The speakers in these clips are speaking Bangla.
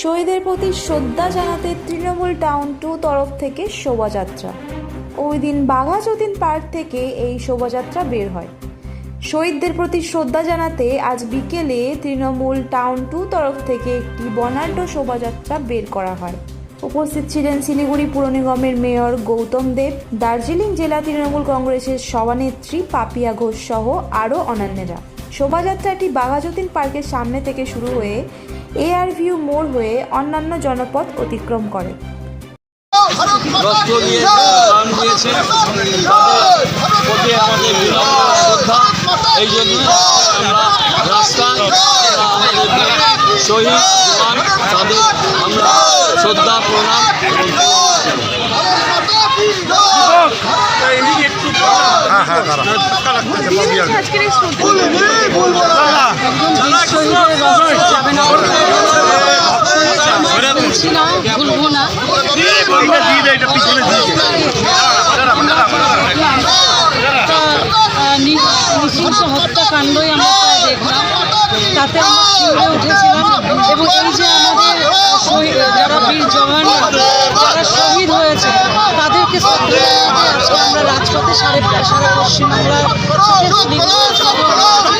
শহীদের প্রতি শ্রদ্ধা জানাতে তৃণমূল টাউন টু তরফ থেকে শোভাযাত্রা। ওই দিন বাঘা যতীন পার্ক থেকে এই শোভাযাত্রা বের হয়। শহীদদের প্রতি শ্রদ্ধা জানাতে আজ বিকেলে তৃণমূল টাউন টু তরফ থেকে একটি বর্ণাঢ্য শোভাযাত্রা বের করা হয়। উপস্থিত ছিলেন শিলিগুড়ি পুর নিগমের মেয়র গৌতম দেব, দার্জিলিং জেলা তৃণমূল কংগ্রেসের সভানেত্রী পাপিয়া ঘোষ সহ আরও অন্যান্যরা। শোভাযাত্রাটি বাঘাযতীন পার্কের সামনে থেকে শুরু হয়ে এআর ভিউ মোড় হয়ে অন্যান্য জনপথ অতিক্রম করে। রক্ত দিয়েছে প্রাণ দিয়েছে তাদের প্রতি আমাদের বিনম্র শ্রদ্ধা এই জন্য আমরা রাস্তা আমরা আমাদের যে শহীদ জওয়ান তাদের আমরা শ্রদ্ধা প্রণাম হ্যাঁ হ্যাঁ এটা দিয়ে দে এটা পিছনে দিয়ে হত্যাকাণ্ডই আমরা দেখলাম তাতে আমরা উঠেছিলাম এবং এই যে আমাদের যারা বীর জওয়ান যারা শহীদ হয়েছে তাদেরকে শ্রদ্ধা আজকে আমরা রাজপথে সারা সারা পশ্চিমবাংলার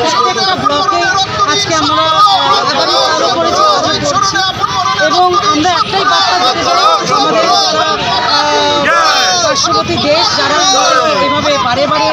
প্রত্যেকটা ব্লকে আজকে আমরা আগামী করছি এবং আমরা একটাই বার্তা দিতে চাই প্রতি দেশ যারা এভাবে বারে বারে